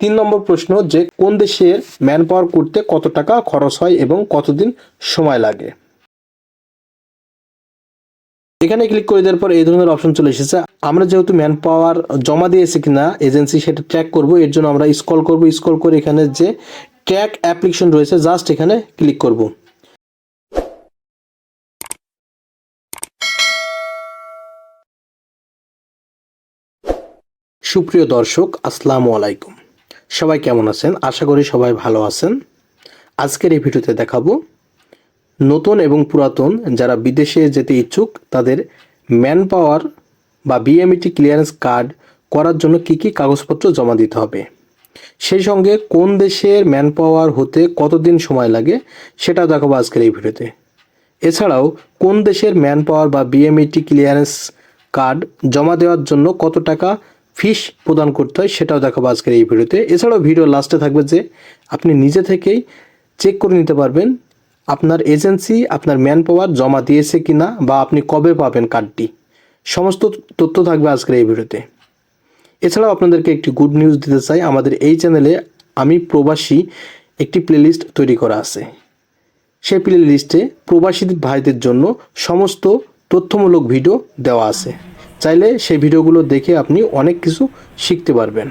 তিন নম্বর প্রশ্ন যে কোন দেশের ম্যান পাওয়ার করতে কত টাকা খরচ হয় এবং কতদিন সময় লাগে? এখানে ক্লিক করে দেওয়ার পর এই ধরনের অপশন চলে এসেছে। আমরা যেহেতু ম্যান পাওয়ার জমা দিয়েছি কিনা এজেন্সি সেটা ট্র্যাক করব, এর জন্য আমরা স্কল করব স্কল করে এখানে যে ট্র্যাক অ্যাপ্লিকেশন রয়েছে জাস্ট এখানে ক্লিক করব। সুপ্রিয় দর্শক, আসসালামু আলাইকুম। সবাই কেমন আছেন? আশা করি সবাই ভালো আছেন। আজকের এই ভিডিওতে দেখাবো নতুন এবং পুরাতন যারা বিদেশে যেতে ইচ্ছুক, তাদের ম্যান পাওয়ার বা বিএমইটি ক্লিয়ারেন্স কার্ড করার জন্য কি কি কাগজপত্র জমা দিতে হবে, সেই সঙ্গে কোন দেশের ম্যান পাওয়ার হতে কতদিন সময় লাগে, সেটাও দেখাবো আজকের এই ভিডিওতে। এছাড়াও কোন দেশের ম্যান পাওয়ার বা বিএমইটি ক্লিয়ারেন্স কার্ড জমা দেওয়ার জন্য কত টাকা ফিস প্রদান করতে হয়, সেটাও দেখাবো আজকের এই ভিডিওতে। এছাড়াও ভিডিও লাস্টে থাকবে যে আপনি নিজে থেকেই চেক করে নিতে পারবেন আপনার এজেন্সি, আপনার ম্যান পাওয়ার জমা দিয়েছে কিনা বা আপনি কবে পাবেন কার্ডটি। সমস্ত তথ্য থাকবে আজকের এই ভিডিওতে। এছাড়াও আপনাদেরকে একটি গুড নিউজ দিতে চাই, আমাদের এই চ্যানেলে আমি প্রবাসী একটি প্লেলিস্ট তৈরি করা আছে। সেই প্লে লিস্টে প্রবাসী ভাইদের জন্য সমস্ত তথ্যমূলক ভিডিও দেওয়া আছে। চাইলে সেই ভিডিওগুলো দেখে আপনি অনেক কিছু শিখতে পারবেন।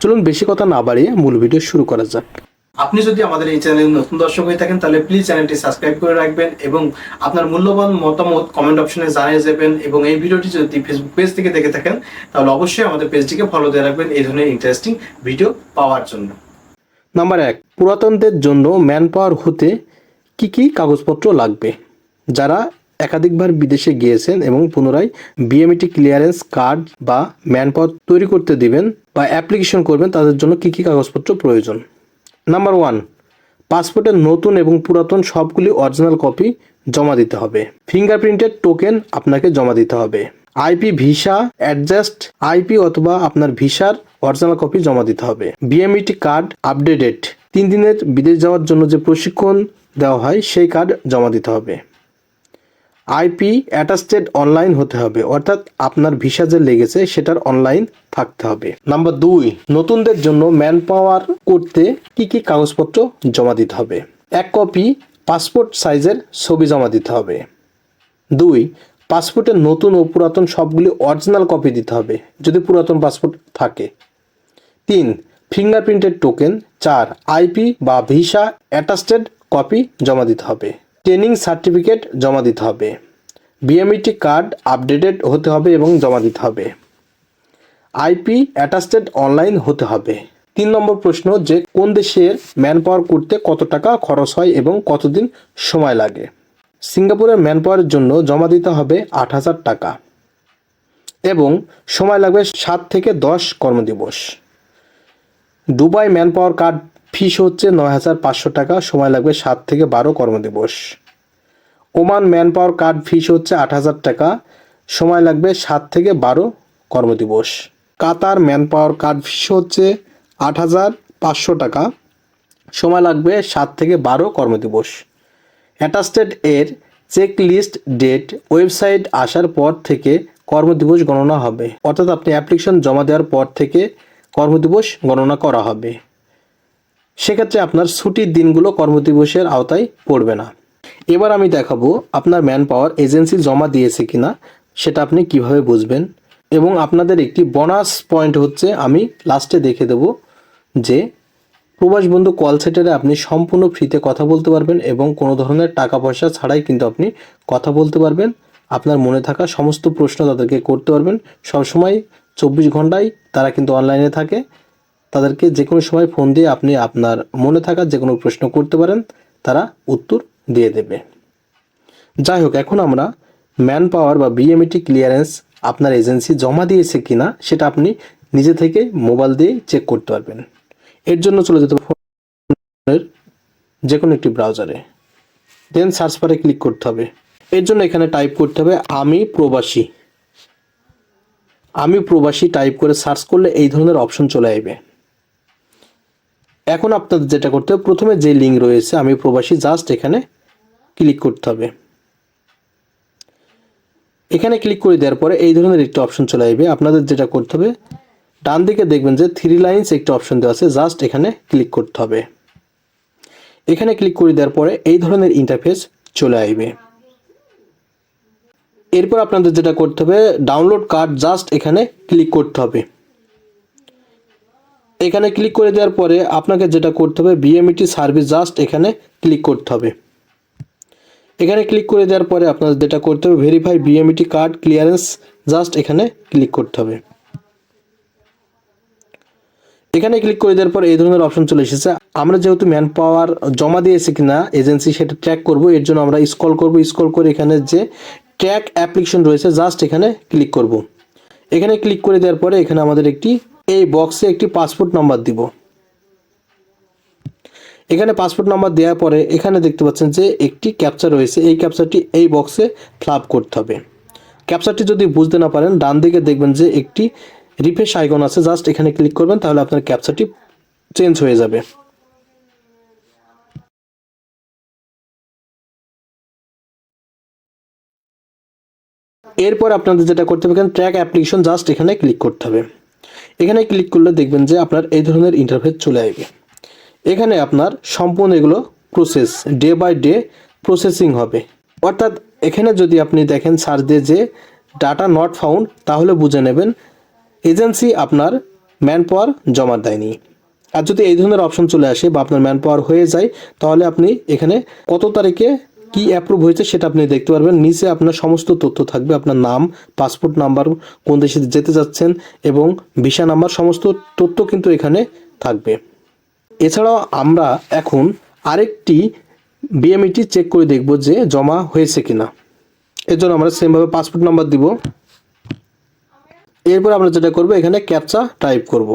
চলুন বেশি কথা না বাড়িয়ে মূল ভিডিও শুরু করা যাক। আপনি যদি আমাদের এই চ্যানেলে নতুন দর্শক হয়ে থাকেন তাহলে প্লিজ চ্যানেলটি সাবস্ক্রাইব করে রাখবেন এবং আপনার মূল্যবান মতামত কমেন্ট অপশনে জানিয়ে যাবেন এবং এই ভিডিওটি যদি ফেসবুক পেজ থেকে দেখে থাকেন তাহলে অবশ্যই আমাদের পেজটিকে ফলো দিয়ে রাখবেন এই ধরনের ইন্টারেস্টিং ভিডিও পাওয়ার জন্য। নাম্বার এক পুরাতনদের জন্য ম্যান পাওয়ার হতে কি কি কাগজপত্র লাগবে? যারা একাধিকবার বিদেশে গিয়েছেন এবং পুনরায় বিএমইটি ক্লিয়ারেন্স কার্ড বা ম্যান পাওয়ার তৈরি করতে দিবেন বা অ্যাপ্লিকেশন করবেন, তাদের জন্য কি কি কাগজপত্র প্রয়োজন? নাম্বার ওয়ান পাসপোর্টের নতুন এবং পুরাতন সবগুলি অরিজিনাল কপি জমা দিতে হবে। ফিঙ্গারপ্রিন্টের টোকেন আপনাকে জমা দিতে হবে। আইপি ভিসা অ্যাডজাস্ট আইপি অথবা আপনার ভিসার অরিজিনাল কপি জমা দিতে হবে। বিএমইটি কার্ড আপডেটেড তিন দিনের বিদেশ যাওয়ার জন্য যে প্রশিক্ষণ দেওয়া হয়, সেই কার্ড জমা দিতে হবে। আইপি অ্যাটাস্টেড অনলাইন হতে হবে, অর্থাৎ আপনার ভিসা যে লেগেছে সেটার অনলাইন থাকতে হবে। নাম্বার দুই, নতুনদের জন্য ম্যান পাওয়ার করতে কি কি কাগজপত্র জমা দিতে হবে? এক কপি পাসপোর্ট সাইজের ছবি জমা দিতে হবে। দুই, পাসপোর্টের নতুন ও পুরাতন সবগুলি অরিজিনাল কপি দিতে হবে, যদি পুরাতন পাসপোর্ট থাকে। তিন, ফিঙ্গারপ্রিন্টের টোকেন। চার আইপি বা ভিসা অ্যাটাস্টেড কপি জমা দিতে হবে। ট্রেনিং সার্টিফিকেট জমা দিতে হবে। বিএমইটি কার্ড আপডেটেড হতে হবে এবং জমা দিতে হবে। আইপি অ্যাটাস্টেড অনলাইন হতে হবে। তিন নম্বর প্রশ্ন, যে কোন দেশের ম্যান পাওয়ার করতে কত টাকা খরচ হয় এবং কতদিন সময় লাগে? সিঙ্গাপুরের ম্যান পাওয়ারের জন্য জমা দিতে হবে আট হাজার টাকা এবং সময় লাগবে সাত থেকে দশ কর্মদিবস। Dubai man power card fees হচ্ছে নয় হাজার পাঁচশো টাকা, সময় লাগবে সাত থেকে বারো কর্মদিবস। Oman man power card fees হচ্ছে আট হাজার টাকা, সময় লাগবে সাত থেকে বারো কর্মদিবস। কাতার ম্যান পাওয়ার কার্ড ফিস হচ্ছে আট হাজার পাঁচশো টাকা, সময় লাগবে সাত থেকে বারো কর্মদিবস। অ্যাটাস্টেড এর চেক লিস্ট ডেট ওয়েবসাইট আসার পর থেকে কর্মদিবস গণনা হবে। অর্থাৎ আপনি অ্যাপ্লিকেশন জমা দেওয়ার পর থেকে কর্মদিবস গণনা করা হবে। সেক্ষেত্রে আপনার ছুটির দিনগুলো কর্মদিবসের আওতায় পড়বে না। এবার আমি দেখাবো আপনার ম্যান পাওয়ার এজেন্সি জমা দিয়েছে কিনা, সেটা আপনি কীভাবে বুঝবেন? এবং আপনাদের একটি বোনাস পয়েন্ট হচ্ছে, আমি লাস্টে দেখে দেব যে, প্রবাস বন্ধু কল সেন্টারে আপনি সম্পূর্ণ ফ্রিতে কথা বলতে পারবেন এবং কোনো ধরনের টাকা পয়সা ছাড়াই কিন্তু আপনি কথা বলতে পারবেন। আপনার মনে থাকা সমস্ত প্রশ্ন তাদেরকে করতে পারবেন। সবসময় চব্বিশ ঘন্টায় তারা কিন্তু অনলাইনে থাকে। তাদেরকে যে কোনো সময় ফোন দিয়ে আপনি আপনার মনে থাকা যে কোনো প্রশ্ন করতে পারেন, তারা উত্তর দিয়ে দেবে। যাই হোক, এখন আমরা ম্যান পাওয়ার বা বিএমইটি ক্লিয়ারেন্স আপনার এজেন্সি জমা দিয়েছে কিনা সেটা আপনি নিজে থেকে মোবাইল দিয়ে চেক করতে পারবেন। এর জন্য চলে যেতে ফোনের যে কোনো একটি ব্রাউজারে দেন সার্চ বারে ক্লিক করতে হবে। এর জন্য এখানে টাইপ করতে হবে, আমি প্রবাসী। আমি প্রবাসী টাইপ করে সার্চ করলে এই ধরনের অপশন চলে আসবে। এখন আপনাদের যেটা করতে হবে, প্রথমে যে লিঙ্ক রয়েছে, আমি প্রবাসী জাস্ট এখানে ক্লিক করতে হবে। এখানে ক্লিক করে দেওয়ার পরে এই ধরনের একটি অপশন চলে আসবে। আপনাদের যেটা করতে হবে, ডান দিকে দেখবেন যে থ্রি লাইন্স একটা অপশন দেওয়া আছে জাস্ট এখানে ক্লিক করতে হবে। এখানে ক্লিক করে দেওয়ার পরে এই ধরনের ইন্টারফেস চলে আসবে। এরপর আপনাদের যেটা করতে হবে ডাউনলোড কার্ড জাস্ট এখানে ক্লিক করতে হবে। এখানে ক্লিক করে দেওয়ার পরে আপনাকে যেটা করতে হবে বিএমইটি সার্ভিস জাস্ট এখানে ক্লিক করতে হবে। এখানে ক্লিক করে দেওয়ার পরে আপনার যেটা করতে হবে verify BMET card clearance just এখানে ক্লিক করতে হবে। এখানে ক্লিক করে দেওয়ার পর এই ধরনের অপশন চলে এসেছে। আমরা যেহেতু ম্যান পাওয়ার জমা দিয়েছি কিনা এজেন্সি সেটা ট্র্যাক করব, এর জন্য আমরা স্কল করব স্কল করে এখানে যে ট্র্যাক অ্যাপ্লিকেশন রয়েছে জাস্ট এখানে ক্লিক করব। এখানে ক্লিক করে দেওয়ার পরে এখানে আমাদের একটি এই বক্সে একটি পাসপোর্ট নাম্বার দিব। এখানে পাসপোর্ট নাম্বার দেওয়ার পরে এখানে দেখতে পাচ্ছেন যে একটি ক্যাপচার রয়েছে। এই ক্যাপচারটি এই বক্সে ফ্লাপ করতে হবে। ক্যাপচারটি যদি বুঝতে না পারেন, ডান দিকে দেখবেন যে একটি রিফ্রেশ আইকন আছে। জাস্ট এখানে ক্লিক করবেন, তাহলে আপনার ক্যাপচারটি চেঞ্জ হয়ে যাবে। এরপর আপনাদের যেটা করতে হবে ট্র্যাক অ্যাপ্লিকেশন জাস্ট এখানে ক্লিক করতে হবে। এখানে ক্লিক করলে দেখবেন যে আপনার এই ধরনের ইন্টারফেস চলে আসবে। এখানে আপনার সম্পূর্ণ এগুলো process day by day processing হবে। অর্থাৎ এখানে যদি আপনি দেখেন সার্চ দিয়ে যে ডাটা নট ফাউন্ড তাহলে বুঝে নেবেন এজেন্সি আপনার ম্যান পাওয়ার জমা দেয়নি। আর যদি এই ধরনের অপশন চলে আসে বা আপনার ম্যান পাওয়ার হয়ে যায়, তাহলে আপনি এখানে কত তারিখে কি অ্যাপ্রুভ হয়েছে সেটা আপনি দেখতে পারবেন। নিচে আপনার সমস্ত তথ্য থাকবে, আপনার নাম পাসপোর্ট নাম্বার কোন দেশে যেতে যাচ্ছেন এবং ভিসা নাম্বার সমস্ত তথ্য কিন্তু এখানে থাকবে। এছাড়াও আমরা এখন আরেকটি বিএমইটি চেক করে দেখব যে জমা হয়েছে কিনা। এর জন্য আমরা সেমভাবে পাসপোর্ট নাম্বার দিব। এরপর আমরা যেটা করব, এখানে ক্যাপচা টাইপ করব।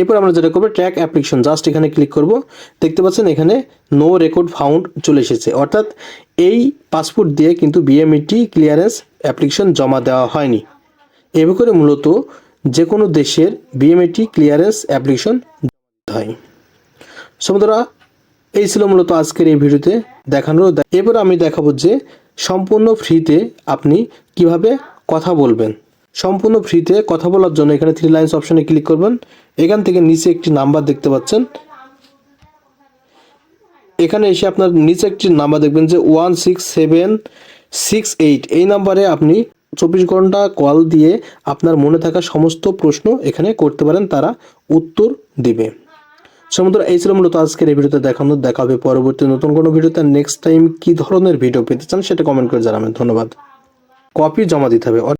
এরপর আমরা যেটা করব ট্র্যাক অ্যাপ্লিকেশন জাস্ট এখানে ক্লিক করব। দেখতে পাচ্ছেন এখানে নো রেকর্ড ফাউন্ড চলে এসেছে। অর্থাৎ এই পাসপোর্ট দিয়ে কিন্তু বিএমইটি ক্লিয়ারেন্স অ্যাপ্লিকেশন জমা দেওয়া হয়নি। এভাবে করে মূলত যে কোনো দেশের বিএমইটি ক্লিয়ারেন্স অ্যাপ্লিকেশন হয় সমুদ্রা এই ছিল মূলত আজকের এই ভিডিওতে দেখানোর এবার আমি দেখাবো যে সম্পূর্ণ ফ্রিতে আপনি কীভাবে কথা বলবেন। সম্পূর্ণ ফ্রিতে কথা বলার জন্য এখানে থ্রি লাইন্স অপশনে ক্লিক করবেন। এখান থেকে নিচে একটি নাম্বার দেখতে পাচ্ছেন। এখানে এসে আপনার নিচে একটি নাম্বার দেখবেন যে one six seven six eight এই নাম্বারে আপনি চব্বিশ ঘণ্টা কল দিয়ে আপনার মনে থাকা সমস্ত প্রশ্ন এখানে করতে পারেন, তারা উত্তর দিবে। সমুদ্র, এই ছিল মূলত আজকের এই ভিডিওতে দেখানো দেখা হবে পরবর্তী নতুন কোনো ভিডিওতে। নেক্সট টাইম কি ধরনের ভিডিও পেতে চান সেটা কমেন্ট করে জানাবেন। ধন্যবাদ। কপি জমা দিতে হবে।